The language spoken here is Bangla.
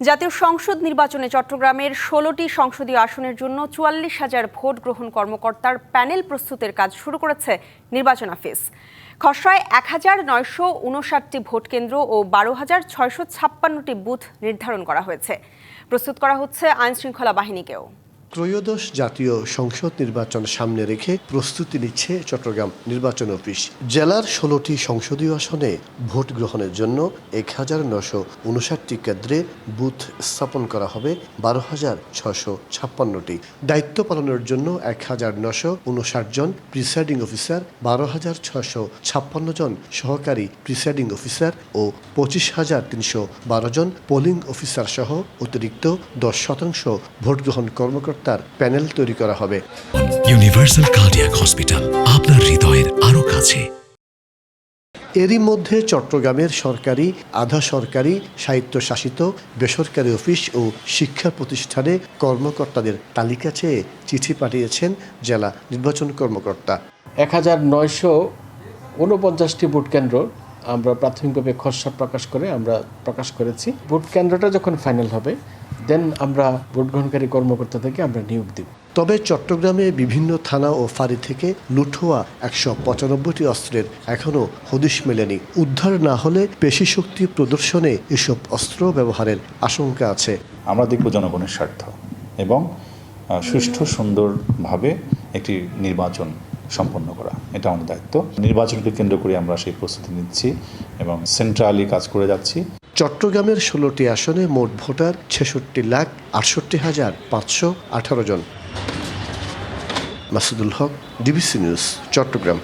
জাতীয় সংসদ নির্বাচনে চট্টগ্রামের ষোলোটি সংসদীয় আসনের জন্য চুয়াল্লিশ হাজার ভোট গ্রহণ কর্মকর্তার প্যানেল প্রস্তুতের কাজ শুরু করেছে নির্বাচন অফিস। খসড়ায় এক হাজার নয়শো উনষাটটি ভোট কেন্দ্র ও বারো হাজার ছয়শো ছাপ্পান্নটি বুথ নির্ধারণ করা হয়েছে। প্রস্তুত করা হচ্ছে আইনশৃঙ্খলা বাহিনীকেও। ত্রয়োদশ জাতীয় সংসদ নির্বাচন সামনে রেখে প্রস্তুতি নিচ্ছে চট্টগ্রাম নির্বাচন অফিস। জেলার ষোলোটি সংসদীয় আসনে ভোট গ্রহণের জন্য এক হাজার নশো উনষাটটি কেন্দ্রে বুথ স্থাপন করা হবে বারো হাজার ছশো ছাপ্পান্নটি। দায়িত্ব পালনের জন্য এক হাজার নশো উনষাট জন প্রিসাইডিং অফিসার বারো হাজার ছশো ছাপ্পান্ন জন সহকারী প্রিসাইডিং অফিসার ও পঁচিশ হাজার তিনশো বারো জন পোলিং অফিসার সহ অতিরিক্ত দশ শতাংশ ভোট গ্রহণ কর্মকর্তার প্যানেল তৈরি করা হবে। ইউনিভার্সাল কার্ডিয়াক হসপিটাল আপনার হৃদয়ের আরও কাছে। এরই মধ্যে চট্টগ্রামের সরকারি আধা সরকারি স্বায়ত্তশাসিত বেসরকারি অফিস ও শিক্ষা প্রতিষ্ঠানে কর্মকর্তাদের তালিকা চেয়ে চিঠি পাঠিয়েছেন জেলা নির্বাচন কর্মকর্তা। এক হাজার নয়শো উনপঞ্চাশটি ভোট কেন্দ্র আমরা প্রাথমিকভাবে খসড়া প্রকাশ করে আমরা প্রকাশ করেছি। ভোট কেন্দ্রটা যখন ফাইনাল হবে দেন আমরা ভোট গ্রহণকারী কর্মকর্তা থেকে আমরা নিয়োগ দিব। তবে চট্টগ্রামে বিভিন্ন থানা ও ফাঁড়ি থেকে লুঠোয়া একশো পঁচানব্বইটি অস্ত্রের এখনও হদিশ মেলেনি। উদ্ধার না হলে পেশি শক্তি প্রদর্শনে এসব অস্ত্র ব্যবহারের আশঙ্কা আছে। আমরা দেখব জনগণের স্বার্থ এবং সুষ্ঠু সুন্দরভাবে একটি নির্বাচন সম্পন্ন করা। এটা আমাদের দায়িত্ব। নির্বাচনকে কেন্দ্র করে আমরা সেই প্রস্তুতি নিচ্ছি এবং সেন্ট্রালি কাজ করে যাচ্ছি। চট্টগ্রামের ষোলোটি আসনে মোট ভোটার ছেষট্টি লাখ আটষট্টি হাজার পাঁচশো আঠারো জন। Masudul Haq, DBC news, Chattogram.